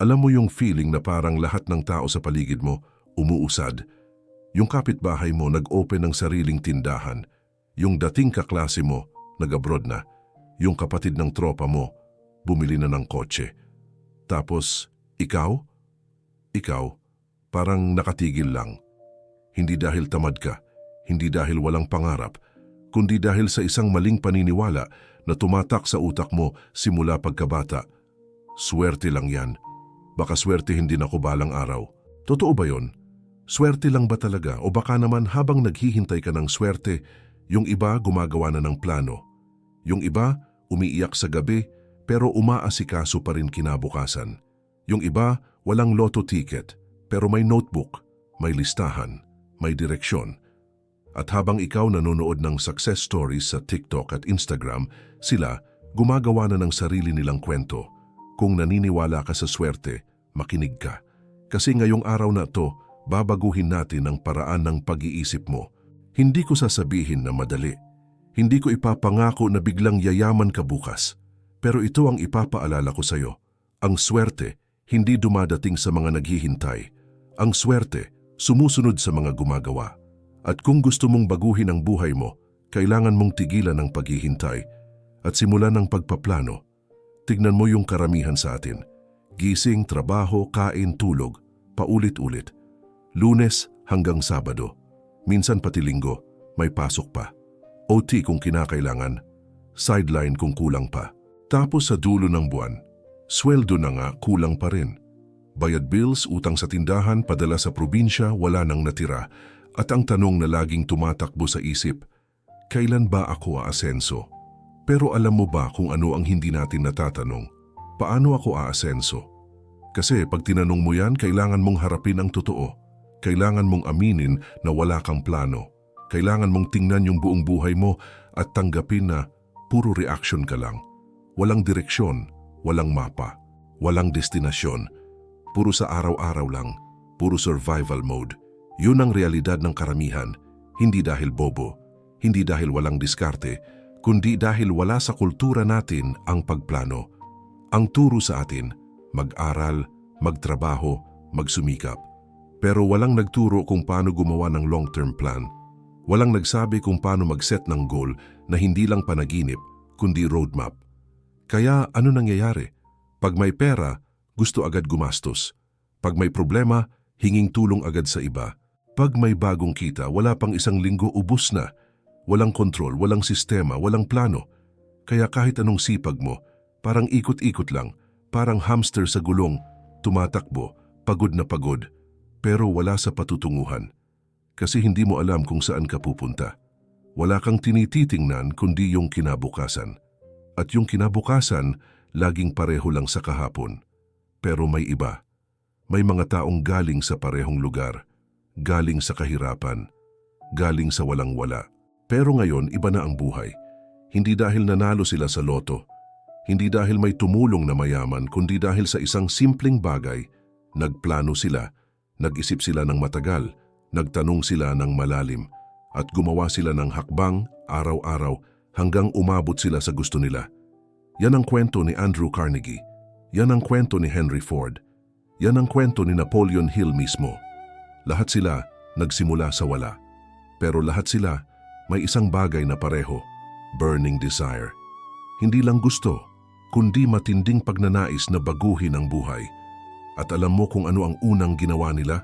Alam mo yung feeling na parang lahat ng tao sa paligid mo umuusad. Yung kapitbahay mo nag-open ng sariling tindahan. Yung dating kaklase mo nag-abroad na. Yung kapatid ng tropa mo bumili na ng kotse. Tapos, ikaw? Ikaw, parang nakatigil lang. Hindi dahil tamad ka, hindi dahil walang pangarap, kundi dahil sa isang maling paniniwala na tumatak sa utak mo simula pagkabata. Swerte lang yan. Baka swertihin din ako balang araw. Totoo ba yon? Swerte lang ba talaga o baka naman habang naghihintay ka ng swerte, yung iba gumagawa na ng plano. Yung iba umiiyak sa gabi pero umaasikaso pa rin kinabukasan. Yung iba walang lotto ticket pero may notebook, may listahan, may direksyon. At habang ikaw nanonood ng success stories sa TikTok at Instagram, sila gumagawa na ng sarili nilang kwento. Kung naniniwala ka sa swerte, makinig ka. Kasi ngayong araw na to, babaguhin natin ang paraan ng pag-iisip mo. Hindi ko sasabihin na madali. Hindi ko ipapangako na biglang yayaman ka bukas. Pero ito ang ipapaalala ko sa'yo. Ang swerte, hindi dumadating sa mga naghihintay. Ang swerte, sumusunod sa mga gumagawa. At kung gusto mong baguhin ang buhay mo, kailangan mong tigilan ang paghihintay at simulan ng pagpaplano. Tignan mo yung karamihan sa atin. Gising, trabaho, kain, tulog, paulit-ulit. Lunes hanggang Sabado. Minsan pati linggo, may pasok pa. OT kung kinakailangan, sideline kung kulang pa. Tapos sa dulo ng buwan, sweldo na nga kulang pa rin. Bayad bills, utang sa tindahan, padala sa probinsya, wala nang natira. At ang tanong na laging tumatakbo sa isip, kailan ba ako aasenso? Pero alam mo ba kung ano ang hindi natin natatanong? Paano ako aasenso? Kasi pag tinanong mo yan, kailangan mong harapin ang totoo. Kailangan mong aminin na wala kang plano. Kailangan mong tingnan yung buong buhay mo at tanggapin na puro reaction ka lang. Walang direksyon, walang mapa, walang destinasyon. Puro sa araw-araw lang, puro survival mode. Yun ang realidad ng karamihan, hindi dahil bobo, hindi dahil walang diskarte, kundi dahil wala sa kultura natin ang pagplano. Ang turo sa atin, mag-aral, magtrabaho, magsumikap. Pero walang nagturo kung paano gumawa ng long-term plan. Walang nagsabi kung paano mag-set ng goal na hindi lang panaginip, kundi roadmap. Kaya ano nangyayari? Pag may pera, gusto agad gumastos. Pag may problema, hinging tulong agad sa iba. Pag may bagong kita, wala pang isang linggo ubus na. Walang kontrol, walang sistema, walang plano. Kaya kahit anong sipag mo, parang ikot-ikot lang, parang hamster sa gulong, tumatakbo, pagod na pagod, pero wala sa patutunguhan. Kasi hindi mo alam kung saan ka pupunta. Wala kang tinititingnan kundi yung kinabukasan. At yung kinabukasan, laging pareho lang sa kahapon. Pero may iba. May mga taong galing sa parehong lugar galing sa kahirapan, galing sa walang-wala. Pero ngayon, iba na ang buhay. Hindi dahil nanalo sila sa loto, hindi dahil may tumulong na mayaman, kundi dahil sa isang simpleng bagay, nagplano sila, nag-isip sila ng matagal, nagtanong sila ng malalim, at gumawa sila ng hakbang araw-araw hanggang umabot sila sa gusto nila. Yan ang kwento ni Andrew Carnegie. Yan ang kwento ni Henry Ford. Yan ang kwento ni Napoleon Hill mismo. Lahat sila nagsimula sa wala. Pero lahat sila may isang bagay na pareho, burning desire. Hindi lang gusto, kundi matinding pagnanais na baguhin ang buhay. At alam mo kung ano ang unang ginawa nila?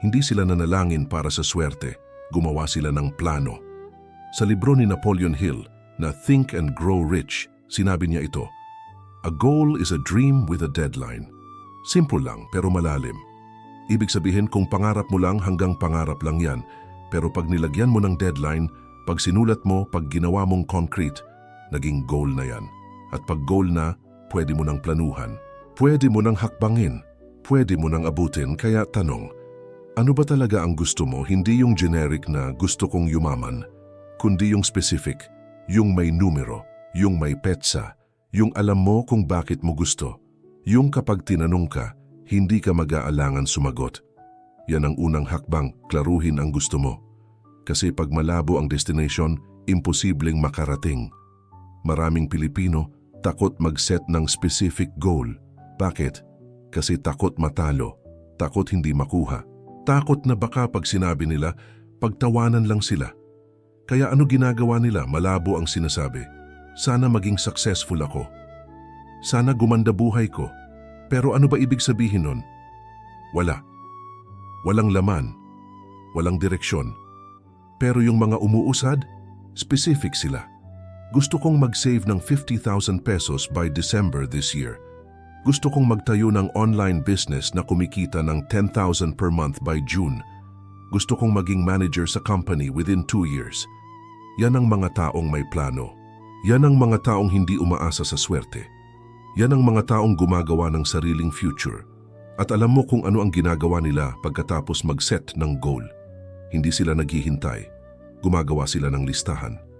Hindi sila nanalangin para sa swerte, gumawa sila ng plano. Sa libro ni Napoleon Hill na Think and Grow Rich, sinabi niya ito, A goal is a dream with a deadline. Simple lang pero malalim. Ibig sabihin kung pangarap mo lang hanggang pangarap lang yan, pero pag nilagyan mo ng deadline, pag sinulat mo, pag ginawa mong concrete, naging goal na yan. At pag goal na, pwede mo nang planuhan. Pwede mo nang hakbangin. Pwede mo nang abutin, kaya tanong, ano ba talaga ang gusto mo? Hindi yung generic na gusto kong yumaman, kundi yung specific, yung may numero, yung may petsa, yung alam mo kung bakit mo gusto. Yung kapag tinanong ka, hindi ka mag-aalangan sumagot. Yan ang unang hakbang, klaruhin ang gusto mo. Kasi pag malabo ang destination, imposibleng makarating. Maraming Pilipino takot mag-set ng specific goal. Bakit? Kasi takot matalo, takot hindi makuha. Takot na baka pag sinabi nila, pagtawanan lang sila. Kaya ano ginagawa nila malabo ang sinasabi. Sana maging successful ako. Sana gumanda buhay ko. Pero ano ba ibig sabihin nun? Wala. Walang laman. Walang direksyon. Pero yung mga umuusad, specific sila. Gusto kong mag-save ng 50,000 pesos by December this year. Gusto kong magtayo ng online business na kumikita ng 10,000 per month by June. Gusto kong maging manager sa company within 2 years. Yan ang mga taong may plano. Yan ang mga taong hindi umaasa sa swerte. Yan ang mga taong gumagawa ng sariling future. At alam mo kung ano ang ginagawa nila pagkatapos mag-set ng goal. Hindi sila naghihintay. Gumagawa sila ng listahan.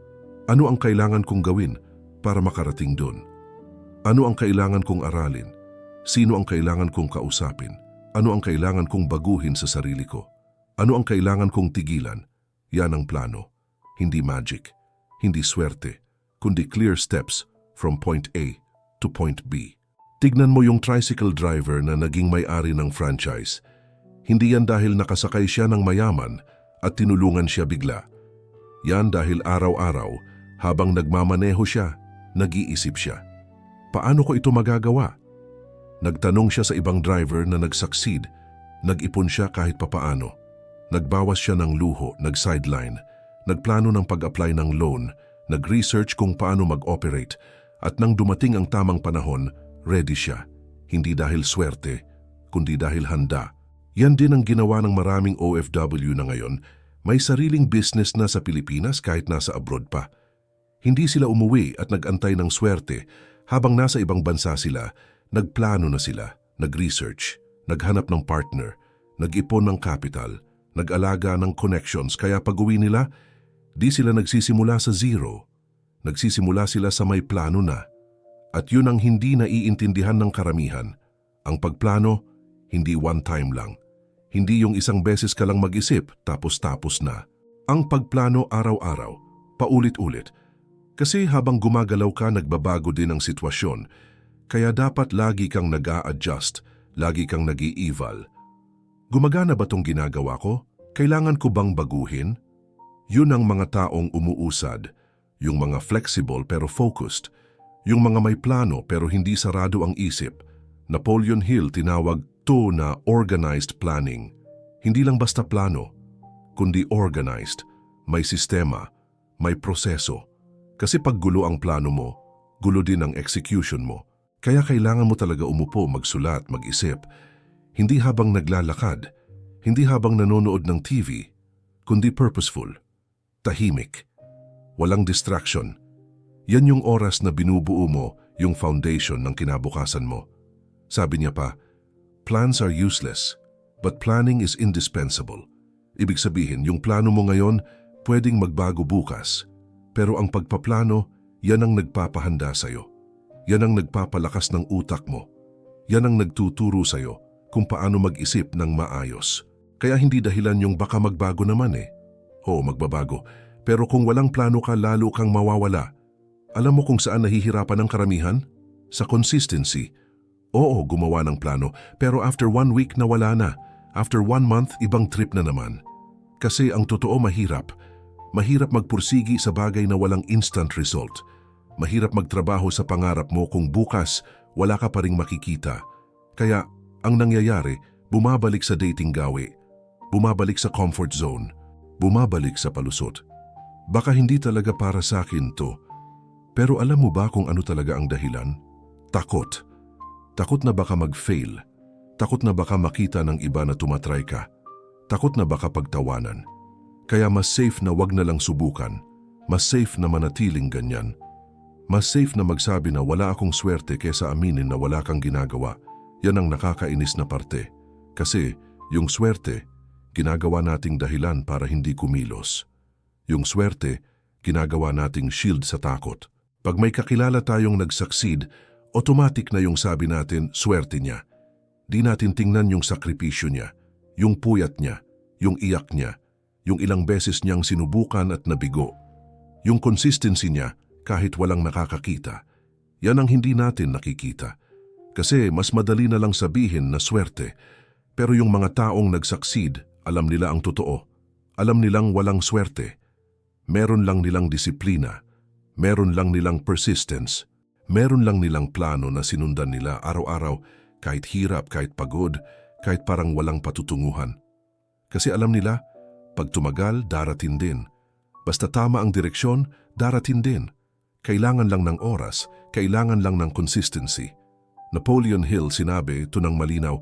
Ano ang kailangan kong gawin para makarating doon? Ano ang kailangan kong aralin? Sino ang kailangan kong kausapin? Ano ang kailangan kong baguhin sa sarili ko? Ano ang kailangan kong tigilan? Yan ang plano. Hindi magic, hindi swerte, kundi clear steps from point A to point B. Tignan mo yung tricycle driver na naging may-ari ng franchise. Hindi yan dahil nakasakay siya ng mayaman at tinulungan siya bigla. Yan dahil araw-araw, habang nagmamaneho siya, nag-iisip siya. Paano ko ito magagawa? Nagtanong siya sa ibang driver na nag-succeed. Nag-ipon siya kahit papaano. Nagbawas siya ng luho, nag-sideline. Nagplano ng pag-apply ng loan. Nag-research kung paano mag-operate. At nang dumating ang tamang panahon, ready siya. Hindi dahil swerte, kundi dahil handa. Yan din ang ginawa ng maraming OFW na ngayon. May sariling business na sa Pilipinas kahit nasa abroad pa. Hindi sila umuwi at nag-antay ng swerte. Habang nasa ibang bansa sila, nagplano na sila, nag-research, naghanap ng partner, nag-ipon ng capital, nag-alaga ng connections kaya pag-uwi nila, di sila nagsisimula sa zero. Nagsisimula sila sa may plano na. At yun ang hindi naiintindihan ng karamihan. Ang pagplano, hindi one time lang. Hindi yung isang beses ka lang mag-isip tapos-tapos na. Ang pagplano araw-araw, paulit-ulit. Kasi habang gumagalaw ka, nagbabago din ang sitwasyon. Kaya dapat lagi kang nag adjust lagi kang nag eval Gumagana ba tong ginagawa ko? Kailangan ko bang baguhin? Yun ang mga taong umuusad, yung mga flexible pero focused, yung mga may plano pero hindi sarado ang isip. Napoleon Hill tinawag to na organized planning. Hindi lang basta plano, kundi organized, may sistema, may proseso. Kasi pag gulo ang plano mo, gulo din ang execution mo. Kaya kailangan mo talaga umupo, magsulat, mag-isip. Hindi habang naglalakad, hindi habang nanonood ng TV, kundi purposeful, tahimik, walang distraction. Yan yung oras na binubuo mo yung foundation ng kinabukasan mo. Sabi niya pa, plans are useless, but planning is indispensable. Ibig sabihin, yung plano mo ngayon pwedeng magbago bukas, pero ang pagpaplano, yan ang nagpapahanda sa'yo. Yan ang nagpapalakas ng utak mo. Yan ang nagtuturo sa'yo kung paano mag-isip ng maayos. Kaya hindi dahilan yung baka magbago naman eh. Oo, magbabago. Pero kung walang plano ka, lalo kang mawawala. Alam mo kung saan nahihirapan ang karamihan? Sa consistency. Oo, gumawa ng plano, pero after one week nawala na. After one month, ibang trip na naman. Kasi ang totoo mahirap. Mahirap magpursigi sa bagay na walang instant result. Mahirap magtrabaho sa pangarap mo kung bukas wala ka pa ring makikita. Kaya ang nangyayari, bumabalik sa dating gawi, bumabalik sa comfort zone, bumabalik sa palusot. Baka hindi talaga para sa akin to, pero alam mo ba kung ano talaga ang dahilan? Takot. Takot na baka mag-fail. Takot na baka makita ng iba na tumatry ka. Takot na baka pagtawanan. Kaya mas safe na wag na lang subukan. Mas safe na manatiling ganyan. Mas safe na magsabi na wala akong swerte kesa aminin na wala kang ginagawa. Yan ang nakakainis na parte. Kasi yung swerte, ginagawa nating dahilan para hindi kumilos. Yung swerte, ginagawa nating shield sa takot. Pag may kakilala tayong nag-succeed, automatic na yung sabi natin, swerte niya. Di natin tingnan yung sakripisyo niya, yung puyat niya, yung iyak niya, yung ilang beses niyang sinubukan at nabigo, yung consistency niya kahit walang nakakakita. Yan ang hindi natin nakikita. Kasi mas madali na lang sabihin na swerte. Pero yung mga taong nag-succeed, alam nila ang totoo. Alam nilang walang swerte. Meron lang nilang disiplina. Meron lang nilang persistence. Meron lang nilang plano na sinundan nila araw-araw kahit hirap, kahit pagod, kahit parang walang patutunguhan. Kasi alam nila, pag tumagal, darating din. Basta tama ang direksyon, darating din. Kailangan lang ng oras, kailangan lang ng consistency. Napoleon Hill sinabi ito ng malinaw,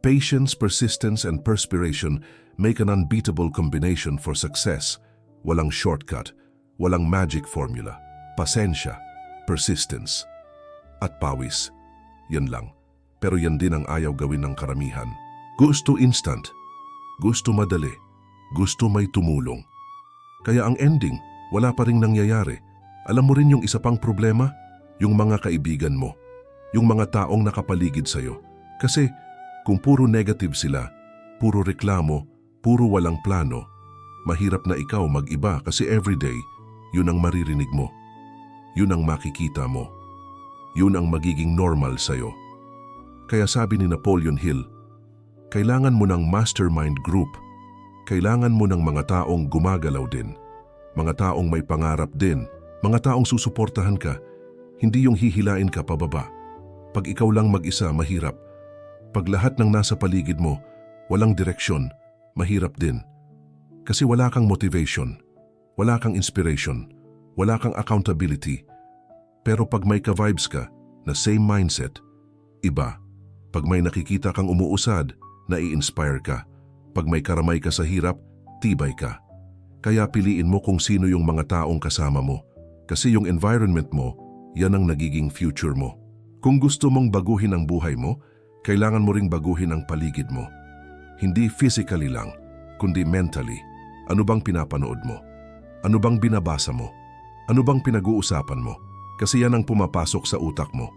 Patience, persistence, and perspiration make an unbeatable combination for success. Walang shortcut, walang magic formula. Pasensya, persistence, at pawis. Yan lang. Pero yan din ang ayaw gawin ng karamihan. Gusto instant, gusto madali, gusto may tumulong. Kaya ang ending, wala pa rin nangyayari. Alam mo rin yung isa pang problema? Yung mga kaibigan mo. Yung mga taong nakapaligid sa'yo. Kasi kung puro negative sila, puro reklamo, puro walang plano, mahirap na ikaw mag-iba kasi everyday, yun ang maririnig mo. Yun ang makikita mo. Yun ang magiging normal sa'yo. Kaya sabi ni Napoleon Hill, kailangan mo ng mastermind group. Kailangan mo ng mga taong gumagalaw din. Mga taong may pangarap din. Mga taong susuportahan ka. Hindi yung hihilain ka pababa. Pag ikaw lang mag-isa, mahirap. Pag lahat ng nasa paligid mo, walang direksyon, mahirap din. Kasi wala kang motivation, wala kang inspiration, wala kang accountability. Pero pag may ka-vibes ka, na same mindset, iba. Pag may nakikita kang umuusad, nai-inspire ka. Pag may karamay ka sa hirap, tibay ka. Kaya piliin mo kung sino yung mga taong kasama mo. Kasi yung environment mo, yan ang nagiging future mo. Kung gusto mong baguhin ang buhay mo, kailangan mo ring baguhin ang paligid mo. Hindi physically lang, kundi mentally. Ano bang pinapanood mo? Ano bang binabasa mo? Ano bang pinag-uusapan mo? Kasi yan ang pumapasok sa utak mo.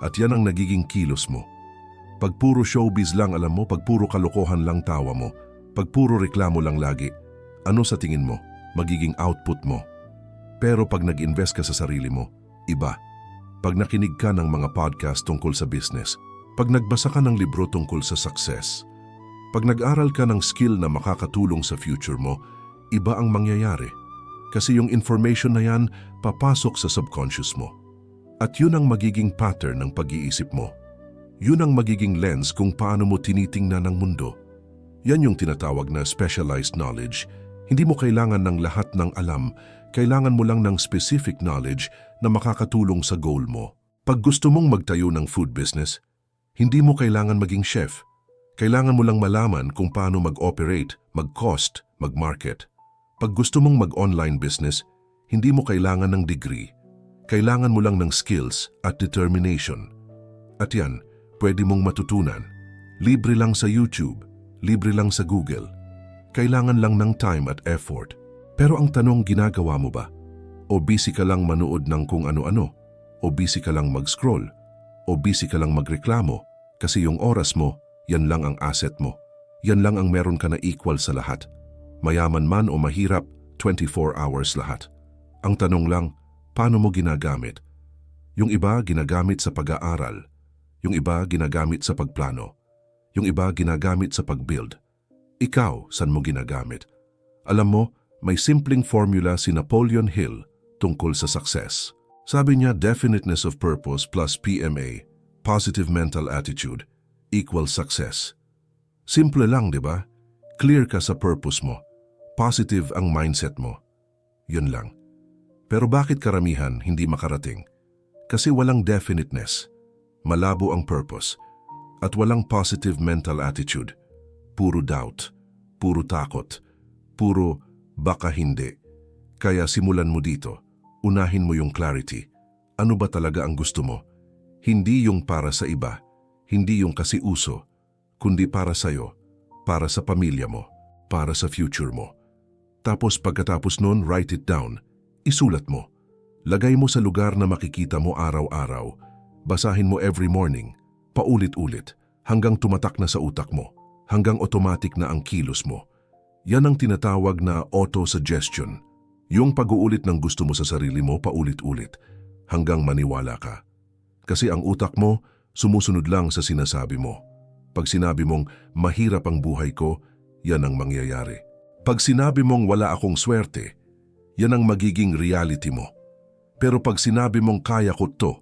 At yan ang nagiging kilos mo. Pag puro showbiz lang alam mo, pag puro kalokohan lang tawa mo, pag puro reklamo lang lagi, ano sa tingin mo, magiging output mo? Pero pag nag-invest ka sa sarili mo, iba. Pag nakinig ka ng mga podcast tungkol sa business, pag nagbasa ka ng libro tungkol sa success, pag nag-aral ka ng skill na makakatulong sa future mo, iba ang mangyayari. Kasi yung information na yan papasok sa subconscious mo. At yun ang magiging pattern ng pag-iisip mo. Yun ang magiging lens kung paano mo tinitingnan ang mundo. Yan yung tinatawag na specialized knowledge. Hindi mo kailangan ng lahat ng alam, kailangan mo lang ng specific knowledge na makakatulong sa goal mo. Pag gusto mong magtayo ng food business, hindi mo kailangan maging chef. Kailangan mo lang malaman kung paano mag-operate, mag-cost, mag-market. Pag gusto mong mag-online business, hindi mo kailangan ng degree. Kailangan mo lang ng skills at determination. At yan, pwede mong matutunan. Libre lang sa YouTube, libre lang sa Google. Kailangan lang ng time at effort. Pero ang tanong, ginagawa mo ba? O busy ka lang manood ng kung ano-ano? O busy ka lang mag-scroll? O busy ka lang magreklamo? Kasi yung oras mo, yan lang ang asset mo. Yan lang ang meron ka na equal sa lahat. Mayaman man o mahirap, 24 hours lahat. Ang tanong lang, paano mo ginagamit? Yung iba ginagamit sa pag-aaral, yung iba ginagamit sa pagplano. Yung iba ginagamit sa pag-build. Ikaw, san mo ginagamit? Alam mo, may simpleng formula si Napoleon Hill tungkol sa success. Sabi niya, definiteness of purpose plus PMA, positive mental attitude, equals success. Simple lang, di ba? Clear ka sa purpose mo. Positive ang mindset mo. Yun lang. Pero bakit karamihan hindi makarating? Kasi walang definiteness malabo ang purpose, at walang positive mental attitude. Puro doubt, puro takot, puro baka hindi. Kaya simulan mo dito, unahin mo yung clarity. Ano ba talaga ang gusto mo? Hindi yung para sa iba, hindi yung kasi uso, kundi para sa'yo, para sa pamilya mo, para sa future mo. Tapos pagkatapos nun, write it down. Isulat mo. Lagay mo sa lugar na makikita mo araw-araw Basahin mo every morning, paulit-ulit, hanggang tumatak na sa utak mo, hanggang automatic na ang kilos mo. Yan ang tinatawag na auto-suggestion. Yung pag-uulit ng gusto mo sa sarili mo paulit-ulit, hanggang maniwala ka. Kasi ang utak mo, sumusunod lang sa sinasabi mo. Pag sinabi mong mahirap ang buhay ko, yan ang mangyayari. Pag sinabi mong wala akong swerte, yan ang magiging reality mo. Pero pag sinabi mong kaya ko to,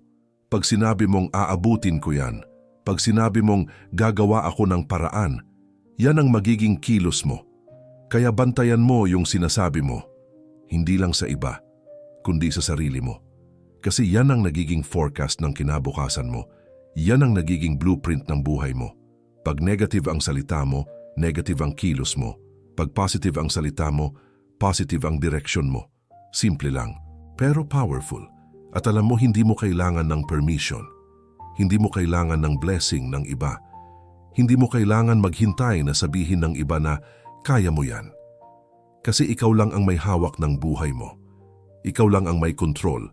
pag sinabi mong aabutin ko yan, pag sinabi mong gagawa ako ng paraan, yan ang magiging kilos mo. Kaya bantayan mo yung sinasabi mo, hindi lang sa iba, kundi sa sarili mo. Kasi yan ang nagiging forecast ng kinabukasan mo. Yan ang nagiging blueprint ng buhay mo. Pag negative ang salita mo, negative ang kilos mo. Pag positive ang salita mo, positive ang direksyon mo. Simple lang, pero powerful. At alam mo, hindi mo kailangan ng permission. Hindi mo kailangan ng blessing ng iba. Hindi mo kailangan maghintay na sabihin ng iba na kaya mo yan. Kasi ikaw lang ang may hawak ng buhay mo. Ikaw lang ang may control.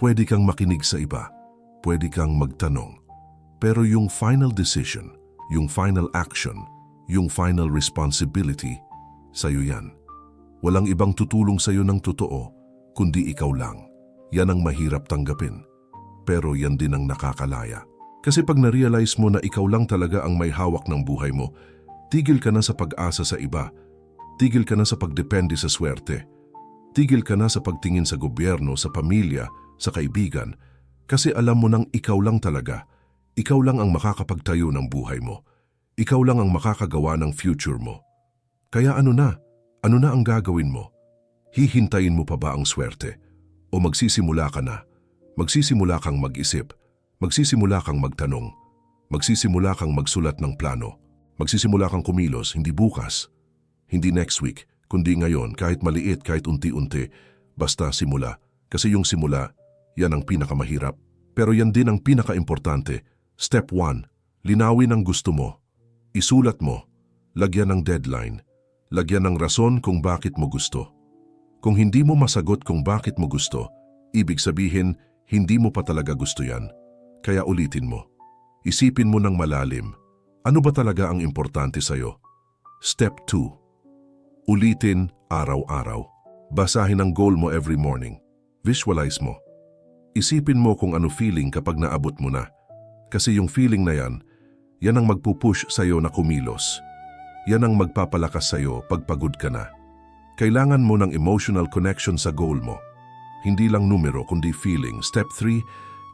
Pwede kang makinig sa iba. Pwede kang magtanong. Pero yung final decision, yung final action, yung final responsibility, sa'yo yan. Walang ibang tutulong sa'yo ng totoo, kundi ikaw lang. Yan ang mahirap tanggapin. Pero yan din ang nakakalaya. Kasi pag na-realize mo na ikaw lang talaga ang may hawak ng buhay mo, tigil ka na sa pag-asa sa iba. Tigil ka na sa pagdepende sa swerte. Tigil ka na sa pagtingin sa gobyerno, sa pamilya, sa kaibigan. Kasi alam mo nang ikaw lang talaga. Ikaw lang ang makakapagtayo ng buhay mo. Ikaw lang ang makakagawa ng future mo. Kaya ano na? Ano na ang gagawin mo? Hihintayin mo pa ba ang swerte? O magsisimula ka na? Magsisimula kang mag-isip. Magsisimula kang magtanong. Magsisimula kang magsulat ng plano. Magsisimula kang kumilos, hindi bukas. Hindi next week, kundi ngayon, kahit maliit, kahit unti-unti. Basta simula. Kasi yung simula, yan ang pinakamahirap. Pero yan din ang pinakaimportante. Step 1. Linawin ang gusto mo. Isulat mo. Lagyan ng deadline. Lagyan ng rason kung bakit mo gusto. Kung hindi mo masagot kung bakit mo gusto, ibig sabihin, hindi mo pa talaga gusto yan. Kaya ulitin mo. Isipin mo ng malalim. Ano ba talaga ang importante sa'yo? Step 2. Ulitin araw-araw. Basahin ang goal mo every morning. Visualize mo. Isipin mo kung ano feeling kapag naabot mo na. Kasi yung feeling na yan, yan ang magpupush sa'yo na kumilos. Yan ang magpapalakas sa'yo pag pagod ka na. Kailangan mo ng emotional connection sa goal mo. Hindi lang numero kundi feeling. Step 3,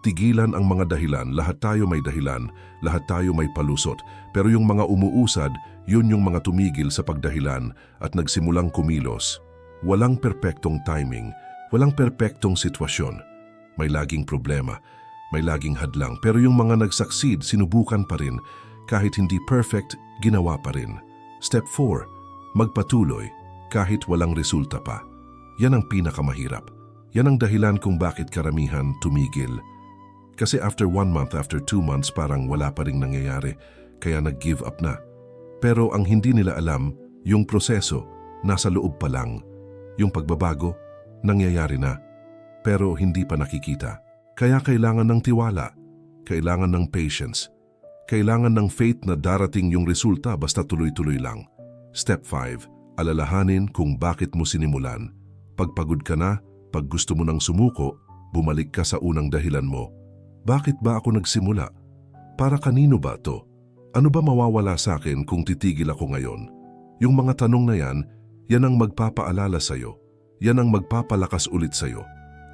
tigilan ang mga dahilan. Lahat tayo may dahilan, lahat tayo may palusot. Pero yung mga umuusad, yun yung mga tumigil sa pagdahilan at nagsimulang kumilos. Walang perpektong timing, walang perpektong sitwasyon. May laging problema, may laging hadlang. Pero yung mga nagsucceed, sinubukan pa rin. Kahit hindi perfect, ginawa pa rin. Step 4, magpatuloy kahit walang resulta pa. Yan ang pinakamahirap. Yan ang dahilan kung bakit karamihan tumigil. Kasi after one month, after two months, parang wala pa rin nangyayari, kaya nag-give up na. Pero ang hindi nila alam, yung proseso, nasa loob pa lang. Yung pagbabago, nangyayari na. Pero hindi pa nakikita. Kaya kailangan ng tiwala, kailangan ng patience, kailangan ng faith na darating yung resulta basta tuloy-tuloy lang. Step 5 alalahanin kung bakit mo sinimulan. Pagpagod ka na, pag gusto mo nang sumuko, bumalik ka sa unang dahilan mo. Bakit ba ako nagsimula? Para kanino ba to? Ano ba mawawala sa akin kung titigil ako ngayon? Yung mga tanong na yan, yan ang magpapaalala sa'yo. Yan ang magpapalakas ulit sa'yo.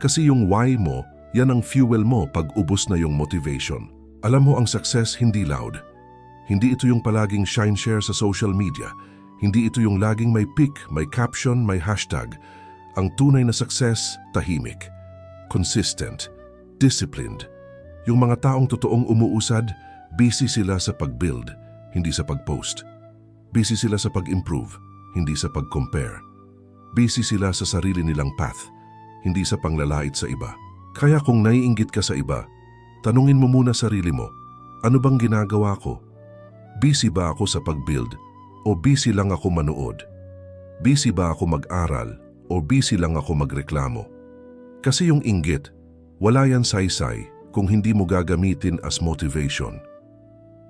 Kasi yung why mo, yan ang fuel mo pag ubos na yung motivation. Alam mo ang success hindi loud. Hindi ito yung palaging shine share sa social media. Hindi ito yung laging may pic, may caption, may hashtag. Ang tunay na success, tahimik. Consistent. Disciplined. Yung mga taong totoong umuusad, busy sila sa pag-build, hindi sa pag-post. Busy sila sa pag-improve, hindi sa pag-compare. Busy sila sa sarili nilang path, hindi sa panglalait sa iba. Kaya kung naiinggit ka sa iba, tanungin mo muna sarili mo, ano bang ginagawa ko? Busy ba ako sa pag-build o busy lang ako manood? Busy ba ako mag-aral o busy lang ako magreklamo? Kasi yung inggit, wala yan saysay kung hindi mo gagamitin as motivation.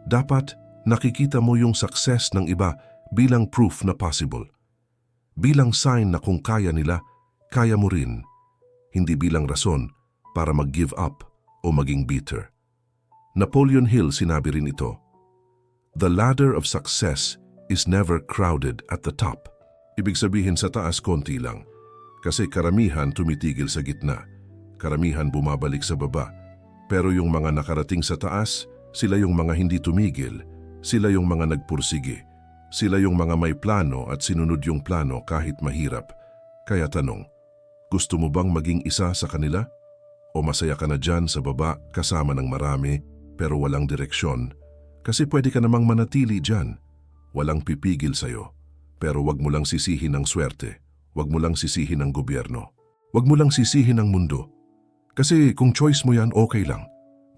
Dapat nakikita mo yung success ng iba bilang proof na possible. Bilang sign na kung kaya nila, kaya mo rin. Hindi bilang rason para mag-give up o maging bitter. Napoleon Hill sinabi rin ito, The ladder of success is never crowded at the top. Ibig sabihin sa taas konti lang. Kasi karamihan tumitigil sa gitna. Karamihan bumabalik sa baba. Pero yung mga nakarating sa taas, sila yung mga hindi tumigil. Sila yung mga nagpursige. Sila yung mga may plano at sinunod yung plano kahit mahirap. Kaya tanong, gusto mo bang maging isa sa kanila? O masaya ka na dyan sa baba kasama ng marami pero walang direksyon? Kasi pwede ka namang manatili dyan. Walang pipigil sa'yo. Pero wag mo lang sisihin ang swerte. Wag mo lang sisihin ang gobyerno. Wag mo lang sisihin ang mundo. Kasi kung choice mo yan, okay lang.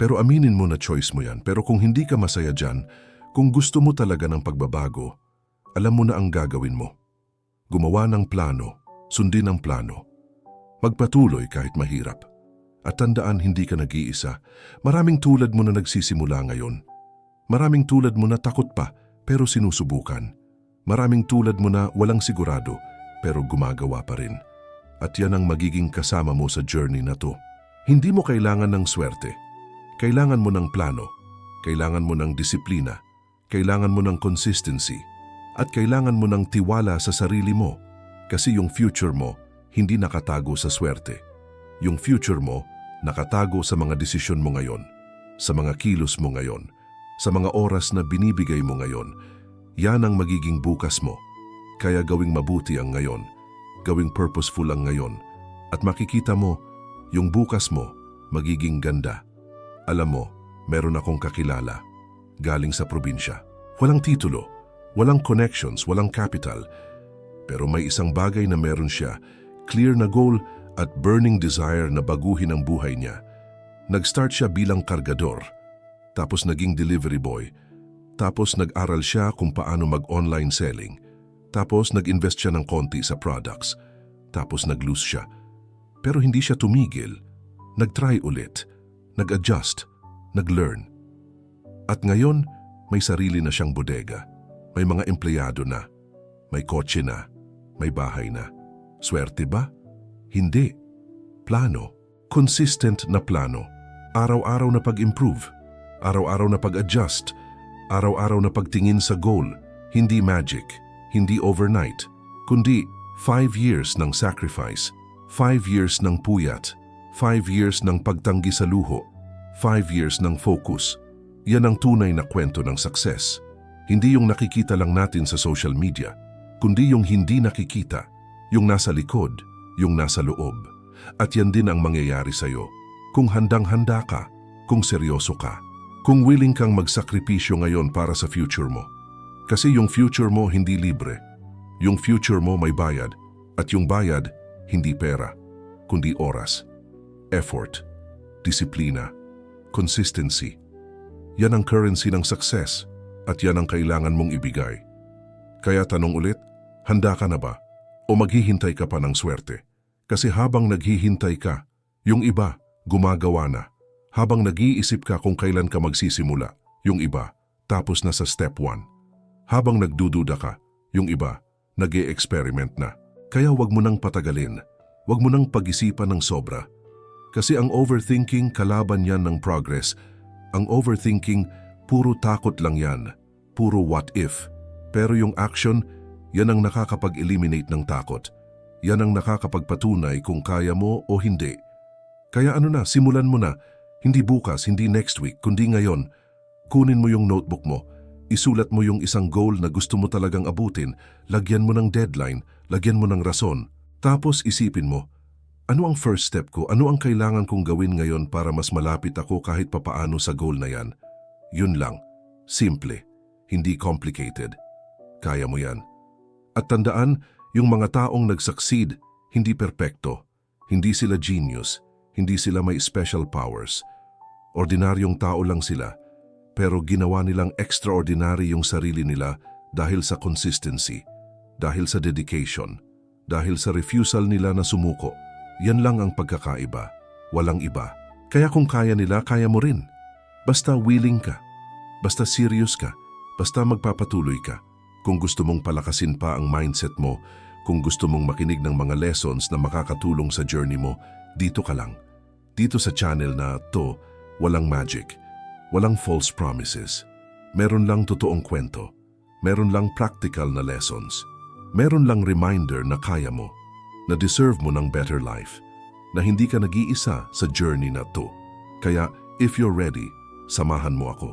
Pero aminin mo na choice mo yan. Pero kung hindi ka masaya dyan, kung gusto mo talaga ng pagbabago, alam mo na ang gagawin mo. Gumawa ng plano, sundin ang plano. Magpatuloy kahit mahirap. At tandaan hindi ka nag-iisa. Maraming tulad mo na nagsisimula ngayon. Maraming tulad mo na takot pa pero sinusubukan. Maraming tulad mo na walang sigurado pero gumagawa pa rin. At yan ang magiging kasama mo sa journey na to. Hindi mo kailangan ng swerte. Kailangan mo ng plano. Kailangan mo ng disiplina. Kailangan mo ng consistency. At kailangan mo ng tiwala sa sarili mo. Kasi yung future mo hindi nakatago sa swerte. Yung future mo nakatago sa mga desisyon mo ngayon, sa mga kilos mo ngayon, sa mga oras na binibigay mo ngayon. Yan ang magiging bukas mo. Kaya gawing mabuti ang ngayon, gawing purposeful ang ngayon, at makikita mo, yung bukas mo magiging ganda. Alam mo, meron akong kakilala, galing sa probinsya. Walang titulo, walang connections, walang capital, pero may isang bagay na meron siya, clear na goal at burning desire na baguhin ang buhay niya. Nag-start siya bilang kargador, tapos naging delivery boy, tapos nag-aral siya kung paano mag-online selling, tapos nag-invest siya ng konti sa products, tapos nag-lose siya. Pero hindi siya tumigil, nag-try ulit, nag-adjust, nag-learn. At ngayon, may sarili na siyang bodega, may mga empleyado na, may kotse na, may bahay na. Swerte ba? Hindi. Plano. Consistent na plano. Araw-araw na pag-improve. Araw-araw na pag-adjust. Araw-araw na pagtingin sa goal. Hindi magic. Hindi overnight. Kundi five years ng sacrifice. Five years ng puyat. Five years ng pagtanggi sa luho. Five years ng focus. Yan ang tunay na kwento ng success. Hindi yung nakikita lang natin sa social media, kundi yung hindi nakikita, yung nasa likod, yung nasa loob. At yan din ang mangyayari sa'yo kung handang-handa ka, kung seryoso ka, kung willing kang magsakripisyo ngayon para sa future mo. Kasi yung future mo hindi libre. Yung future mo may bayad at yung bayad hindi pera, kundi oras, effort, disiplina, consistency. Yan ang currency ng success at yan ang kailangan mong ibigay. Kaya tanong ulit, handa ka na ba? O maghihintay ka pa ng swerte? Kasi habang naghihintay ka, yung iba gumagawa na. Habang nag-iisip ka kung kailan ka magsisimula, yung iba tapos na sa step 1. Habang nagdududa ka, yung iba nag experiment na. Kaya wag mo nang patagalin. Wag mo nang pag-isipan ng sobra. Kasi ang overthinking kalaban yan ng progress. Ang overthinking, puro takot lang yan. Puro what if. Pero yung action, yan ang nakakapag-eliminate ng takot. Yan ang nakakapagpatunay kung kaya mo o hindi. Kaya ano na, simulan mo na. Hindi bukas, hindi next week, kundi ngayon. Kunin mo yung notebook mo. Isulat mo yung isang goal na gusto mo talagang abutin. Lagyan mo ng deadline. Lagyan mo ng rason. Tapos isipin mo, ano ang first step ko? Ano ang kailangan kong gawin ngayon para mas malapit ako kahit papaano sa goal na yan? Yun lang. Simple. Hindi complicated. Kaya mo yan. At tandaan, yung mga taong nag-succeed, hindi perpekto. Hindi sila genius. Hindi sila may special powers. Ordinaryong tao lang sila, pero ginawa nilang extraordinary yung sarili nila dahil sa consistency, dahil sa dedication, dahil sa refusal nila na sumuko. Yan lang ang pagkakaiba. Walang iba. Kaya kung kaya nila, kaya mo rin. Basta willing ka. Basta serious ka. Basta magpapatuloy ka. Kung gusto mong palakasin pa ang mindset mo, kung gusto mong makinig ng mga lessons na makakatulong sa journey mo, dito ka lang. Dito sa channel na to, walang magic. Walang false promises. Meron lang totoong kwento. Meron lang practical na lessons. Meron lang reminder na kaya mo, na deserve mo ng better life, na hindi ka nag-iisa sa journey na to. Kaya, if you're ready, samahan mo ako.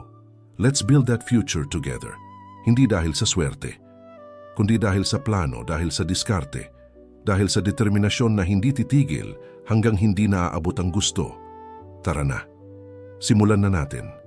Let's build that future together. Hindi dahil sa swerte, kundi dahil sa plano, dahil sa diskarte, dahil sa determinasyon na hindi titigil hanggang hindi naaabot ang gusto. Tara na, simulan na natin.